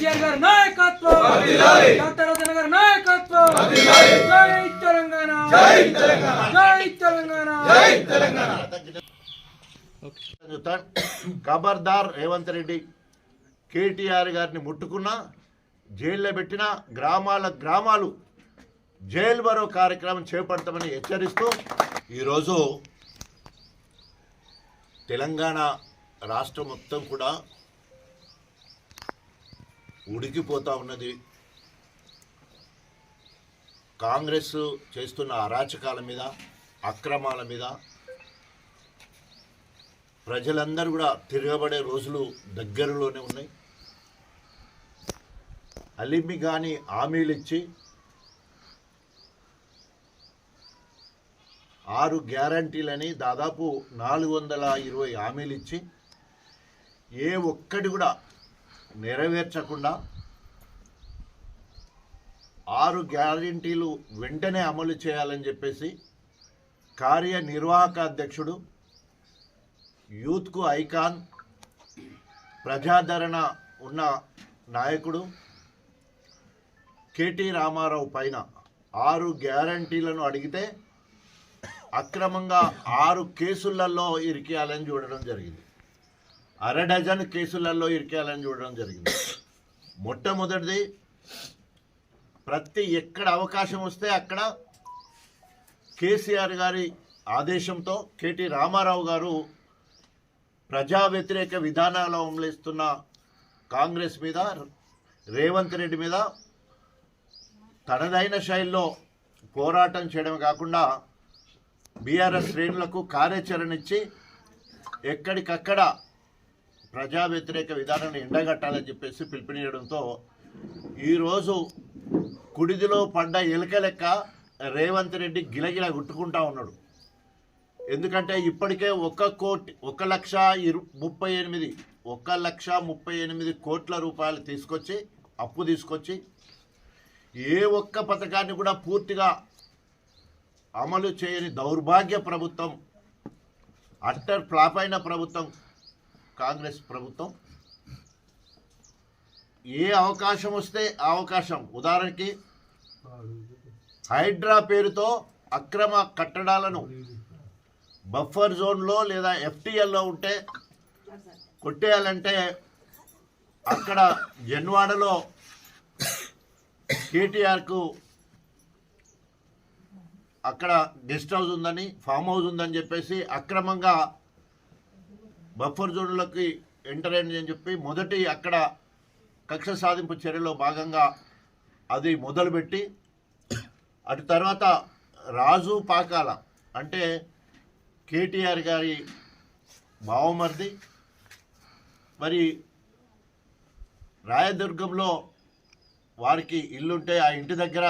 కేసీఆర్ గారి నాయకత్వం! డాక్టర్ రతన్ గారి నాయకత్వం జై తెలంగాణ! జై తెలంగాణ! జై తెలంగాణ! చెప్తాను. ఖబర్దార్ రేవంత్ రెడ్డి కేటీఆర్ గారిని ముట్టుకున్నా జైల్లో పెట్టిన గ్రామాల గ్రామాలు జైలు బరో కార్యక్రమం చేపడతామని హెచ్చరిస్తూ ఈరోజు తెలంగాణ రాష్ట్రం మొత్తం కూడా ఉడికిపోతా ఉన్నది. కాంగ్రెస్ చేస్తున్న అరాచకాల మీద అక్రమాల మీద ప్రజలందరూ కూడా తిరగబడే రోజులు దగ్గరలోనే ఉన్నాయి. అలిమి కానీ హామీలు ఇచ్చి ఆరు గ్యారంటీలని దాదాపు నాలుగు వందల ఇరవై హామీలు ఇచ్చి ఏ ఒక్కటి కూడా నెరవేర్చకుండా ఆరు గ్యారంటీలు వెంటనే అమలు చేయాలని చెప్పేసి కార్యనిర్వాహక అధ్యక్షుడు యూత్కు ఐకాన్ ప్రజాదరణ ఉన్న నాయకుడు కేటీ రామారావు పైన ఆరు గ్యారంటీలను అడిగితే అక్రమంగా ఆరు కేసులలో ఇరికేయాలని చూడడం జరిగింది. అర డజన్ కేసులలో ఇరికేయాలని చూడడం జరిగింది. మొట్టమొదటిది ప్రతి ఎక్కడ అవకాశం వస్తే అక్కడ కేసీఆర్ గారి ఆదేశంతో కేటీ రామారావు గారు ప్రజా వ్యతిరేక విధానాలు అమలిస్తున్న కాంగ్రెస్ మీద రేవంత్ రెడ్డి మీద తనదైన శైలిలో పోరాటం చేయడం కాకుండా బీఆర్ఎస్ శ్రేణులకు కార్యాచరణ ఇచ్చి ఎక్కడికక్కడ ప్రజా వ్యతిరేక విధానాన్ని ఎండగట్టాలని చెప్పేసి పిలుపునియడంతో ఈరోజు కుడిదిలో పడ్డ ఎలుక లెక్క రేవంత్ రెడ్డి గిలగిల గుట్టుకుంటా ఉన్నాడు. ఎందుకంటే ఇప్పటికే ఒక కోటి ఒక లక్ష ఇరు ముప్పై ఎనిమిది ఒక లక్ష ముప్పై ఎనిమిది కోట్ల రూపాయలు తీసుకొచ్చి అప్పు తీసుకొచ్చి ఏ ఒక్క పథకాన్ని కూడా పూర్తిగా అమలు చేయని దౌర్భాగ్య ప్రభుత్వం అట్టర్ ఫ్లాప్ అయిన ప్రభుత్వం కాంగ్రెస్ ప్రభుత్వం. ఏ అవకాశం వస్తే ఆ అవకాశం. ఉదాహరణకి హైడ్రా పేరుతో అక్రమ కట్టడాలను బఫర్ జోన్లో లేదా ఎఫ్టీఎల్లో ఉంటే కొట్టేయాలంటే అక్కడ జన్వాడలో కేటీఆర్కు అక్కడ గెస్ట్ హౌస్ ఉందని ఫామ్ హౌస్ ఉందని చెప్పేసి అక్రమంగా బఫర్ జోన్లకి ఎంటర్ అయింది అని చెప్పి మొదటి అక్కడ కక్ష సాధింపు చర్యలో భాగంగా అది మొదలుపెట్టి అటు తర్వాత రాజు పాకాల అంటే కేటీఆర్ గారి బావమర్ది మరి రాయదుర్గంలో వారికి ఇల్లుంటే ఆ ఇంటి దగ్గర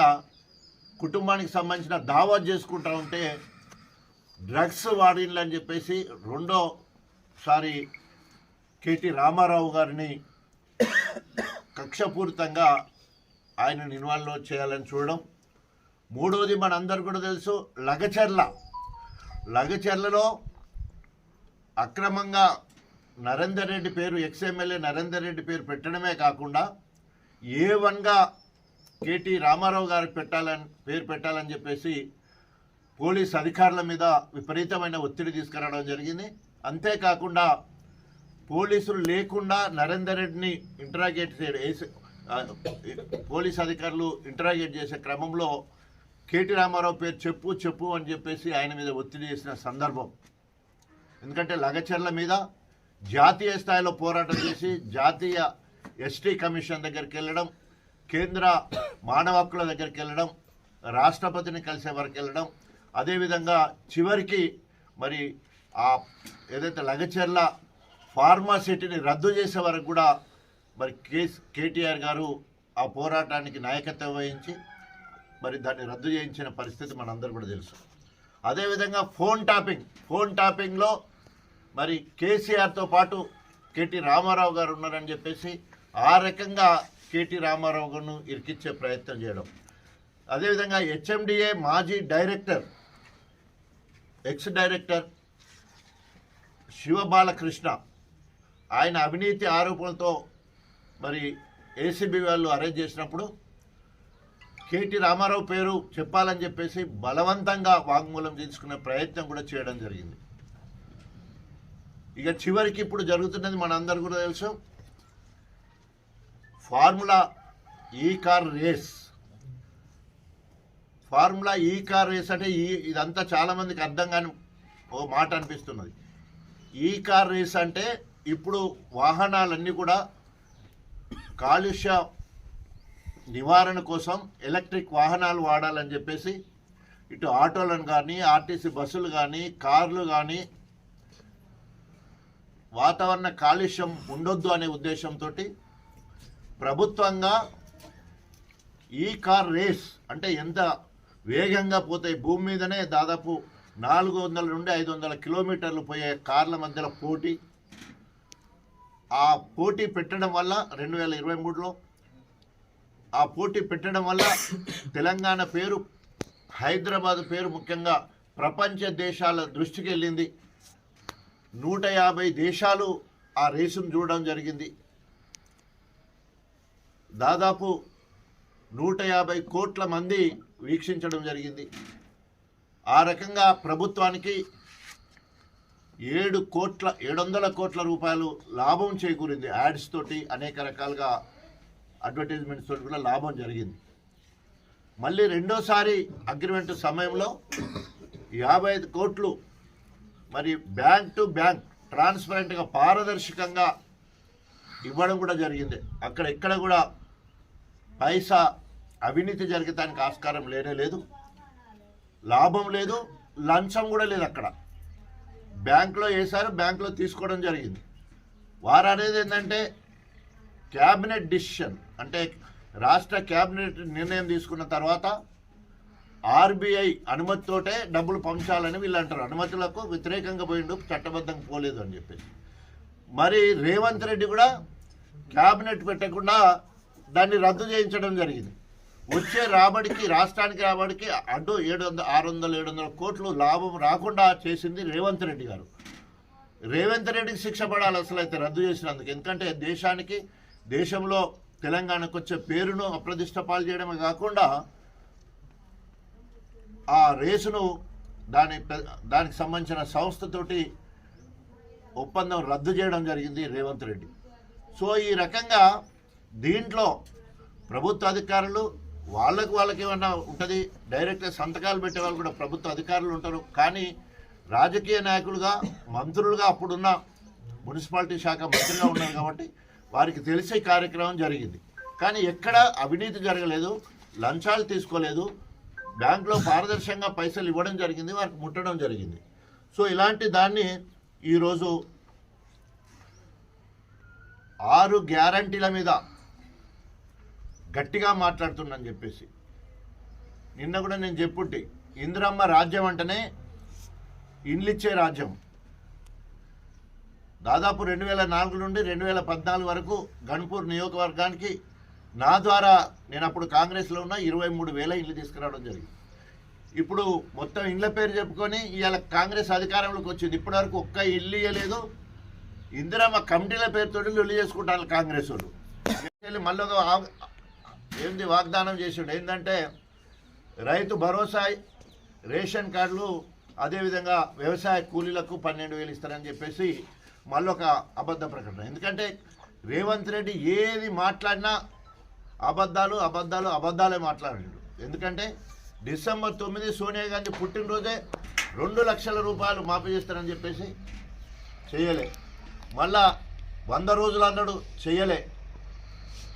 కుటుంబానికి సంబంధించిన దావా చేసుకుంటా ఉంటే డ్రగ్స్ వాడిల్లని చెప్పేసి రెండో రెండోసారి కేటీ రామారావు గారిని కక్షపూరితంగా ఆయన ఇన్వాల్వ్ చేయాలని చూడడం. మూడవది మనందరు కూడా తెలుసు లగచర్ల. లగచర్లలో అక్రమంగా నరేందర్ రెడ్డి పేరు ఎక్స్ఎమ్మెల్యే నరేందర్ రెడ్డి పేరు పెట్టడమే కాకుండా ఏ వన్గా కేటీ రామారావు గారికి పెట్టాలని పేరు పెట్టాలని చెప్పేసి పోలీస్ అధికారుల మీద విపరీతమైన ఒత్తిడి తీసుకురావడం జరిగింది. అంతేకాకుండా పోలీసులు లేకుండా నరేందర్ రెడ్డిని ఇంటరాగేట్ చేయడం పోలీస్ అధికారులు ఇంటరాగేట్ చేసే క్రమంలో కేటీ రామారావు పేరు చెప్పు చెప్పు అని చెప్పేసి ఆయన మీద ఒత్తిడి చేసిన సందర్భం. ఎందుకంటే లగచర్ల మీద జాతీయ స్థాయిలో పోరాటం చేసి జాతీయ ఎస్టీ కమిషన్ దగ్గరికి వెళ్ళడం కేంద్ర మానవ హక్కుల దగ్గరికి వెళ్ళడం రాష్ట్రపతిని కలిసే వరకు వెళ్ళడం అదేవిధంగా చివరికి మరి ఆ ఏదైతే లగచర్ల ఫార్మాసిటీని రద్దు చేసే వరకు కూడా మరి కేస్ కేటీఆర్ గారు ఆ పోరాటానికి నాయకత్వం వహించి మరి దాన్ని రద్దు చేయించిన పరిస్థితి మనందరూ కూడా తెలుసు. అదేవిధంగా ఫోన్ టాపింగ్ ఫోన్ టాపింగ్లో మరి కేసీఆర్తో పాటు కేటీ రామారావు గారు ఉన్నారని చెప్పేసి ఆ రకంగా కేటీ రామారావు గారిను ఇరికిచ్చే ప్రయత్నం చేయడం. అదేవిధంగా హెచ్ఎండిఏ మాజీ డైరెక్టర్ ఎక్స్ డైరెక్టర్ శివబాలకృష్ణ ఆయన అవినీతి ఆరోపణలతో మరి ఏసీబీ వాళ్ళు అరెస్ట్ చేసినప్పుడు కేటీ రామారావు పేరు చెప్పాలని చెప్పేసి బలవంతంగా వాంగ్మూలం తీసుకునే ప్రయత్నం కూడా చేయడం జరిగింది. ఇక చివరికి ఇప్పుడు జరుగుతున్నది మనందరు కూడా తెలుసు. Formula e car race. Formula e car race అంటే ఈ ఇదంతా చాలామందికి అర్థం కాని ఓ మాట అనిపిస్తున్నది. ఈ కార్ రేస్ అంటే ఇప్పుడు వాహనాలన్నీ కూడా కాలుష్య నివారణ కోసం ఎలక్ట్రిక్ వాహనాలు వాడాలని చెప్పేసి ఇటు ఆటోలను కానీ ఆర్టీసీ బస్సులు కానీ కార్లు కానీ వాతావరణ కాలుష్యం ఉండొద్దు అనే ఉద్దేశంతో ప్రభుత్వంగా ఈ కార్ రేస్ అంటే ఎంత వేగంగా పోతాయి భూమి మీదనే దాదాపు నాలుగు వందల నుండి ఐదు వందల కిలోమీటర్లు పోయే కార్ల మధ్యలో పోటీ. ఆ పోటీ పెట్టడం వల్ల రెండు వేల ఇరవై మూడులో ఆ పోటీ పెట్టడం వల్ల తెలంగాణ పేరు హైదరాబాద్ పేరు ముఖ్యంగా ప్రపంచ దేశాల దృష్టికి వెళ్ళింది. నూట యాభై దేశాలు ఆ రేసును చూడడం జరిగింది. దాదాపు నూట యాభై కోట్ల మంది వీక్షించడం జరిగింది. ఆ రకంగా ప్రభుత్వానికి ఏడు కోట్ల ఏడు వందల కోట్ల రూపాయలు లాభం చేకూరింది. యాడ్స్ తోటి అనేక రకాలుగా అడ్వర్టైజ్మెంట్స్ తోటి కూడా లాభం జరిగింది. మళ్ళీ రెండోసారి అగ్రిమెంట్ సమయంలో యాభై ఐదు కోట్లు మరి బ్యాంక్ టు బ్యాంక్ ట్రాన్స్పరెంట్గా పారదర్శకంగా ఇవ్వడం కూడా జరిగింది. అక్కడ ఎక్కడ కూడా పైసా అవినీతి జరిగటానికి ఆస్కారం లేనే లేదు. లాభం లేదు లంచం కూడా లేదు అక్కడ. బ్యాంకులో వేశారు బ్యాంకులో తీసుకోవడం జరిగింది. వారు అనేది ఏంటంటే క్యాబినెట్ డిసిషన్ అంటే రాష్ట్ర క్యాబినెట్ నిర్ణయం తీసుకున్న తర్వాత ఆర్బీఐ అనుమతితోటే డబ్బులు పంచాలని వీళ్ళు అంటారు. అనుమతులకు వ్యతిరేకంగా పోయిండు చట్టబద్ధంగా పోలేదు అని చెప్పేసి. మరి రేవంత్ రెడ్డి కూడా క్యాబినెట్ పెట్టకుండా దాన్ని రద్దు చేయించడం జరిగింది. వచ్చే రాబడికి రాష్ట్రానికి రాబడికి అడ్డు ఏడు వందల ఆరు వందల ఏడు వందల కోట్లు లాభం రాకుండా చేసింది రేవంత్ రెడ్డి గారు. రేవంత్ రెడ్డికి శిక్ష పడాలి అసలు అయితే రద్దు చేసినందుకు. ఎందుకంటే దేశానికి దేశంలో తెలంగాణకు వచ్చే పేరును అప్రదిష్ట పాలు చేయడమే కాకుండా ఆ రేసును దాని దానికి సంబంధించిన సంస్థతోటి ఒప్పందం రద్దు చేయడం జరిగింది రేవంత్ రెడ్డి. సో ఈ రకంగా దీంట్లో ప్రభుత్వ అధికారులు వాళ్ళకు వాళ్ళకి ఏమన్నా ఉంటుంది డైరెక్ట్గా సంతకాలు పెట్టే వాళ్ళు కూడా ప్రభుత్వ అధికారులు ఉంటారు. కానీ రాజకీయ నాయకులుగా మంత్రులుగా అప్పుడున్న మున్సిపాలిటీ శాఖ మంత్రిగా ఉన్నారు కాబట్టి వారికి తెలిసే కార్యక్రమం జరిగింది. కానీ ఎక్కడ అవినీతి జరగలేదు లంచాలు తీసుకోలేదు బ్యాంకులో పారదర్శకంగా పైసలు ఇవ్వడం జరిగింది వారికి ముట్టడం జరిగింది. సో ఇలాంటి దాన్ని ఈరోజు ఆరు గ్యారంటీల మీద గట్టిగా మాట్లాడుతున్నాను చెప్పేసి. నిన్న కూడా నేను చెప్పుంటే ఇందిరమ్మ రాజ్యం అంటేనే ఇండ్లిచ్చే రాజ్యం. దాదాపు రెండు వేల నాలుగు నుండి రెండు వేల పద్నాలుగు వరకు గణపూర్ నియోజకవర్గానికి నా ద్వారా నేను అప్పుడు కాంగ్రెస్లో ఉన్న ఇరవై మూడు వేల ఇల్లు తీసుకురావడం జరిగింది. ఇప్పుడు మొత్తం ఇండ్ల పేరు చెప్పుకొని ఇవాళ కాంగ్రెస్ అధికారంలోకి వచ్చింది. ఇప్పటివరకు ఒక్క ఇల్లు ఇవ్వలేదు ఇందిరమ్మ కమిటీల పేరుతో లొల్లి చేసుకుంటారు కాంగ్రెస్ వాళ్ళు. వెళ్ళి మళ్ళీ ఒక ఏంది వాగ్దానం చేసిండు? ఏంటంటే రైతు భరోసా రేషన్ కార్డులు అదేవిధంగా వ్యవసాయ కూలీలకు పన్నెండు వేలు ఇస్తారని చెప్పేసి మళ్ళొక ఒక అబద్ధ ప్రకటన. ఎందుకంటే రేవంత్ రెడ్డి ఏది మాట్లాడినా అబద్ధాలు అబద్ధాలు అబద్ధాలే మాట్లాడాడు. ఎందుకంటే డిసెంబర్ తొమ్మిది సోనియా గాంధీ పుట్టినరోజే రెండు లక్షల రూపాయలు మాఫీ చేస్తారని చెప్పేసి చేయలే. మళ్ళా వంద రోజులు అన్నాడు చేయలే.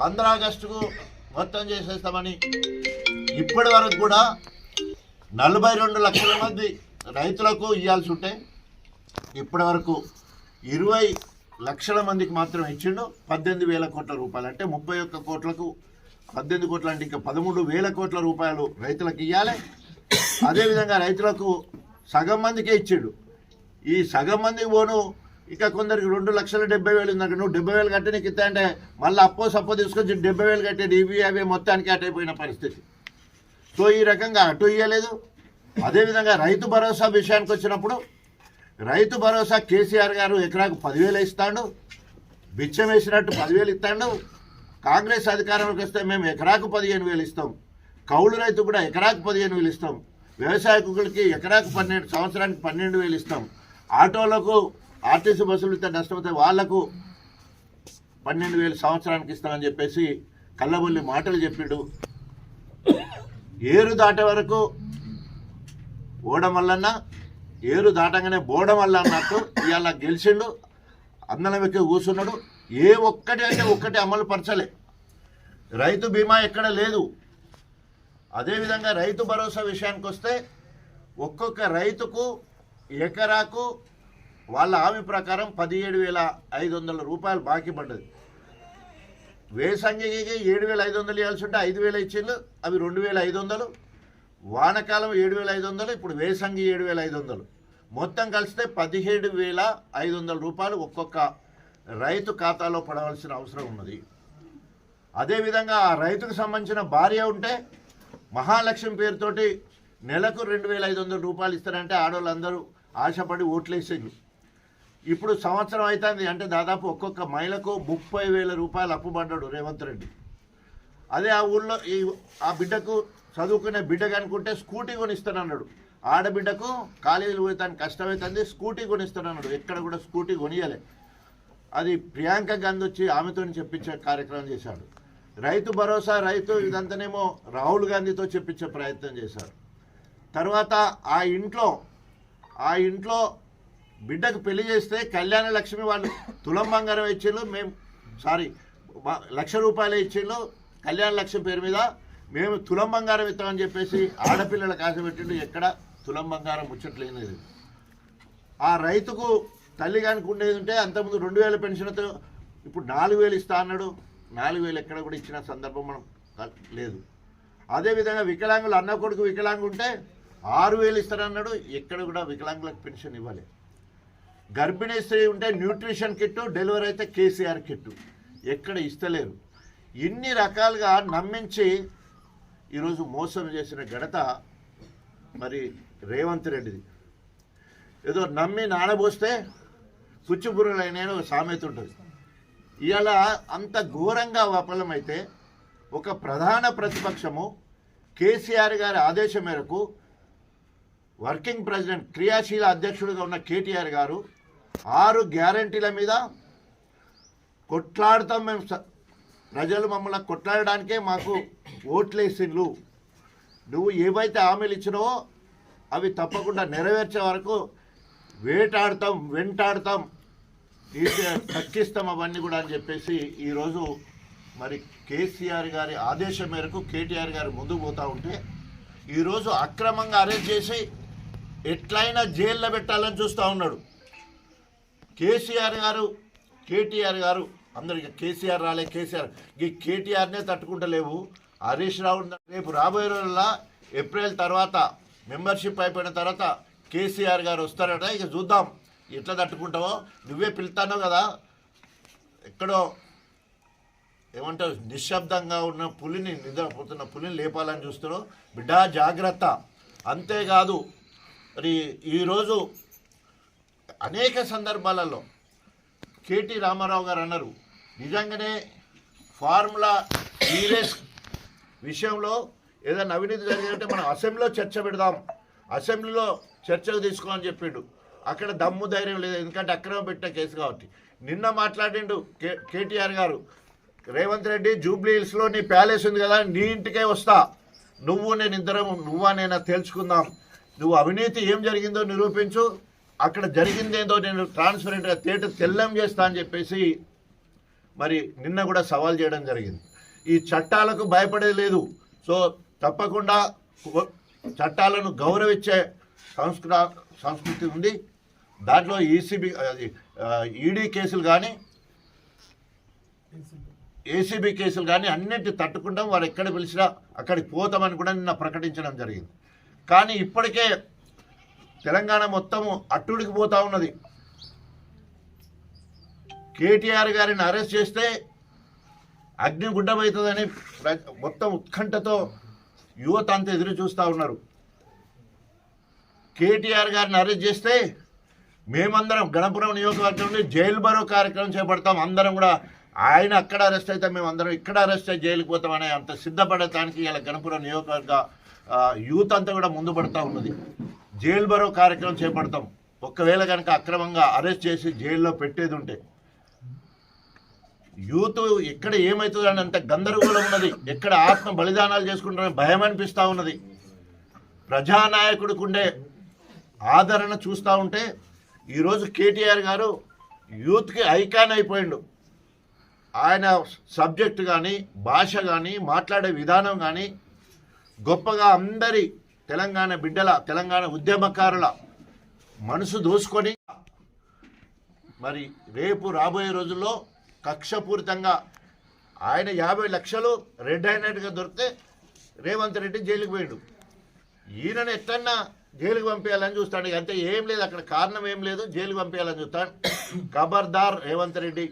పంద్ర ఆగస్టుకు మొత్తం చేసేస్తామని ఇప్పటి వరకు కూడా నలభై రెండు లక్షల మంది రైతులకు ఇవ్వాల్సి ఉంటే ఇప్పటి వరకు ఇరవై లక్షల మందికి మాత్రం ఇచ్చిండు. పద్దెనిమిది వేల కోట్ల రూపాయలు అంటే ముప్పై ఒక్క కోట్లకు పద్దెనిమిది కోట్ల అంటే ఇంకా పదమూడు వేల కోట్ల రూపాయలు రైతులకు ఇవ్వాలి అదేవిధంగా రైతులకు సగం మందికే ఇచ్చిండు. ఈ సగం మందికి పోను ఇక కొందరికి రెండు లక్షల డెబ్బై వేలు ఉందంటే నువ్వు డెబ్బై వేలు కట్టి నీకు ఇస్తా అంటే మళ్ళీ అప్పో సప్పో తీసుకొచ్చి డెబ్బై వేలు కట్టేది ఇవి అవి మొత్తానికి అటైపోయిన పరిస్థితి. సో ఈ రకంగా అటు ఇవ్వలేదు అదేవిధంగా రైతు భరోసా విషయానికి వచ్చినప్పుడు రైతు భరోసా కేసీఆర్ గారు ఎకరాకు పదివేలు ఇస్తాడు బిచ్చం వేసినట్టు పదివేలు ఇస్తాడు. కాంగ్రెస్ అధికారంలోకి వస్తే మేము ఎకరాకు పదిహేను వేలు ఇస్తాం. కౌలు రైతు కూడా ఎకరాకు పదిహేను వేలు ఇస్తాం. వ్యవసాయకులకి ఎకరాకు పన్నెండు సంవత్సరానికి పన్నెండు వేలు ఇస్తాం. ఆటోలకు ఆర్టీసీ బస్సులు ఇంత నష్టపోతే వాళ్ళకు పన్నెండు వేలు సంవత్సరానికి ఇస్తామని చెప్పేసి కళ్ళబొల్లి మాటలు చెప్పాడు. ఏరు దాటే వరకు ఓడమల్లన్న ఏరు దాటంగానే బోడమల్ల అన్నట్టు ఇవాళ గెలిచిండు. అందరం ఎక్కి కూర్చున్నాడు. ఏ ఒక్కటి అంటే ఒక్కటి అమలు పరచలే. రైతు బీమా ఎక్కడ లేదు. అదేవిధంగా రైతు భరోసా విషయానికి వస్తే ఒక్కొక్క రైతుకు ఎకరాకు వాళ్ళ హామీ ప్రకారం పదిహేడు వేల ఐదు వందల రూపాయలు బాకీ పడ్డది. వేసంగికి ఏడు వేల ఐదు వందలు ఇవ్వాల్సి ఉంటే ఐదు వేలు ఇచ్చిండు అవి రెండు వేల ఐదు వందలు. వానకాలం ఏడు వేల ఐదు వందలు ఇప్పుడు వేసంగి ఏడు వేల ఐదు వందలు. మొత్తం కలిస్తే పదిహేడు వేల ఐదు వందల రూపాయలు ఒక్కొక్క రైతు ఖాతాలో పడవలసిన అవసరం ఉన్నది. అదేవిధంగా ఆ రైతుకు సంబంధించిన భార్య ఉంటే మహాలక్ష్మి పేరుతోటి నెలకు రెండు వేల ఐదు వందల రూపాయలు ఇస్తారంటే ఆడవాళ్ళందరూ ఆశపడి ఓట్లేసేది ఇప్పుడు సంవత్సరం అవుతుంది అంటే దాదాపు ఒక్కొక్క మహిళకు ముప్పై వేల రూపాయలు అప్పుబడ్డాడు రేవంత్ రెడ్డి. అదే ఆ ఊళ్ళో ఈ ఆ బిడ్డకు చదువుకునే బిడ్డకు అనుకుంటే స్కూటీ కొనిస్తానన్నాడు. ఆడబిడ్డకు కాలేజీలు పోతానికి కష్టమవుతుంది స్కూటీ కొనిస్తానన్నాడు. ఎక్కడ కూడా స్కూటీ కొనియలే. అది ప్రియాంక గాంధీ వచ్చి ఆమెతో చెప్పించే కార్యక్రమం చేశాడు. రైతు భరోసా రైతు ఇదంతానేమో రాహుల్ గాంధీతో చెప్పించే ప్రయత్నం చేశాడు తర్వాత ఆ ఇంట్లో ఆ ఇంట్లో బిడ్డకు పెళ్ళి చేస్తే కళ్యాణ లక్ష్మి వాళ్ళు తులం బంగారం ఇచ్చిండ్రు మేము సారీ లక్ష రూపాయలు ఇచ్చిండ్రు కళ్యాణ లక్ష్మి పేరు మీద మేము తులం బంగారం ఇస్తామని చెప్పేసి ఆడపిల్లలకు ఆశ పెట్టిండు ఎక్కడ తులం బంగారం ముచ్చట్లేనిది ఆ రైతుకు తల్లి కానికి ఉండేది ఉంటే అంతకుముందు రెండు వేల పెన్షన్తో ఇప్పుడు నాలుగు వేలు ఇస్తా అన్నాడు నాలుగు వేలు ఎక్కడ కూడా ఇచ్చిన సందర్భం మనం లేదు. అదేవిధంగా వికలాంగులు అన్న కొడుకు వికలాంగు ఉంటే ఆరు వేలు ఇస్తారన్నాడు ఎక్కడ కూడా వికలాంగులకు పెన్షన్ ఇవ్వాలి. గర్భిణీ స్త్రీ ఉంటే న్యూట్రిషన్ కిట్టు డెలివరీ అయితే కేసీఆర్ కిట్టు. ఎక్కడ ఇస్తలేరు. ఇన్ని రకాలుగా నమ్మించి ఈరోజు మోసం చేసిన ఘనత మరి రేవంత్ రెడ్డిది. ఏదో నమ్మి నానబోస్తే పుచ్చిపురుగులైన ఒక సామెత ఉంటుంది. ఇలా అంత ఘోరంగా విఫలమైతే ఒక ప్రధాన ప్రతిపక్షము కేసీఆర్ గారి ఆదేశం మేరకు వర్కింగ్ ప్రెసిడెంట్ క్రియాశీల అధ్యక్షుడిగా ఉన్న కేటీఆర్ గారు ఆరు గ్యారంటీల మీద కొట్లాడతాం మేము ప్రజలు మమ్మల్ని కొట్లాడడానికే మాకు ఓట్లేసిండ్లు. నువ్వు ఏవైతే హామీలు ఇచ్చినావో అవి తప్పకుండా నెరవేర్చే వరకు వేటాడతాం వెంటాడతాం తక్కిస్తాం అవన్నీ కూడా అని చెప్పేసి ఈరోజు మరి కేసీఆర్ గారి ఆదేశం మేరకు కేటీఆర్ గారు ముందుకు పోతూ ఉంటే ఈరోజు అక్రమంగా అరెస్ట్ చేసి ఎట్లయినా జైల్లో పెట్టాలని చూస్తూ ఉన్నాడు. కేసీఆర్ గారు కేటీఆర్ గారు అందరికి కేసీఆర్ రాలే కేసీఆర్. ఈ కేటీఆర్నే తట్టుకుంటలేవు. హరీష్ రావు రేపు రాబోయే రోజుల్లో ఏప్రిల్ తర్వాత మెంబర్షిప్ అయిపోయిన తర్వాత కేసీఆర్ గారు వస్తారట. ఇక చూద్దాం ఎట్లా తట్టుకుంటావో నువ్వే పిలుతానో కదా. ఎక్కడో ఏమంటారు నిశ్శబ్దంగా ఉన్న పులిని నిద్రపోతున్న పులిని లేపాలని చూస్తున్నావు. బిడ్డ జాగ్రత్త. అంతేకాదు మరి ఈరోజు అనేక సందర్భాలలో కేటీ రామారావు గారు అన్నారు నిజంగానే ఫార్ములా ఈరేస్ విషయంలో ఏదైనా అవినీతి జరిగిందంటే మనం అసెంబ్లీలో చర్చ పెడదాం అసెంబ్లీలో చర్చకు తీసుకోమని చెప్పిండు. అక్కడ దమ్ము ధైర్యం లేదు ఎందుకంటే అక్కడ పెట్టిన కేసు కాబట్టి. నిన్న మాట్లాడిండు కే కేటీఆర్ గారు రేవంత్ రెడ్డి జూబ్లీ హిల్స్లో నీ ప్యాలెస్ ఉంది కదా నీ ఇంటికే వస్తా. నువ్వు నేను ఇద్దరం నువ్వా నేను తేల్చుకుందాం. నువ్వు అవినీతి ఏం జరిగిందో నిరూపించు. అక్కడ జరిగిందేందో నేను ట్రాన్స్పరెంట్గా తేట తెల్లం చేస్తా అని చెప్పేసి మరి నిన్న కూడా సవాల్ చేయడం జరిగింది. ఈ చట్టాలకు భయపడేది లేదు. సో తప్పకుండా చట్టాలను గౌరవించే సంస్కృత సంస్కృతి ఉంది. దాంట్లో ఈసీబీ అది ఈడీ కేసులు కానీ ఏసీబీ కేసులు కానీ అన్నింటి తట్టుకుంటాం. వారు ఎక్కడ పిలిచినా అక్కడికి పోతామని కూడా నిన్న ప్రకటించడం జరిగింది. కానీ ఇప్పటికే తెలంగాణ మొత్తము అట్టుడికి పోతా ఉన్నది. కేటీఆర్ గారిని అరెస్ట్ చేస్తే అగ్ని గుడ్డమవుతుందని ప్ర- మొత్తం ఉత్కంఠతో యువత అంతా ఎదురు చూస్తూ ఉన్నారు. కేటీఆర్ గారిని అరెస్ట్ చేస్తే మేమందరం గణపురం నియోజకవర్గం నుండి జైలు బరో కార్యక్రమం చేపడతాం. అందరం కూడా ఆయన అక్కడ అరెస్ట్ అయితే మేము అందరం ఇక్కడ అరెస్ట్ అయ్యి జైలుకి పోతామనే అంత సిద్ధపడటానికి ఇలా గణపురం నియోజకవర్గ యూత్ అంతా కూడా ముందు పడతా ఉన్నది. జైలు బరో కార్యక్రమం చేపడతాం. ఒకవేళ కనుక అక్రమంగా అరెస్ట్ చేసి జైల్లో పెట్టేది ఉంటే. యూత్ ఎక్కడ ఏమవుతుంది అని అంత గందరగోళం ఉన్నది. ఎక్కడ ఆత్మ బలిదానాలు చేసుకుంటారని భయం అనిపిస్తూ ఉన్నది. ప్రజానాయకుడికి ఆదరణ చూస్తూ ఉంటే ఈరోజు కేటీఆర్ గారు యూత్కి ఐకాన్ అయిపోయిండు. ఆయన సబ్జెక్ట్ కానీ భాష కానీ మాట్లాడే విధానం కానీ గొప్పగా అందరి తెలంగాణ బిడ్డల తెలంగాణ ఉద్యమకారుల మనసు దోసుకొని మరి రేపు రాబోయే రోజుల్లో కక్షపూరితంగా ఆయన యాభై లక్షలు రెడ్ హ్యాండెడ్గా దొరికితే రేవంత్ రెడ్డి జైలుకి పోయాడు. ఈయనను ఎట్టన్నా జైలుకి పంపించాలని చూస్తాడు. అంతే ఏం లేదు అక్కడ కారణం ఏం లేదు జైలుకి పంపించాలని చూస్తాడు. ఖబర్దార్ రేవంత్ రెడ్డి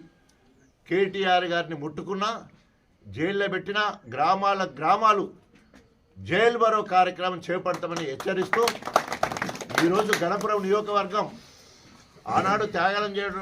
కేటీఆర్ గారిని ముట్టుకున్నా జైల్లో పెట్టిన గ్రామాల గ్రామాలు జైలు బరో కార్యక్రమం చేపడతామని హెచ్చరిస్తూ ఈరోజు గణపురం నియోజకవర్గం ఆనాడు త్యాగాలం చేయడం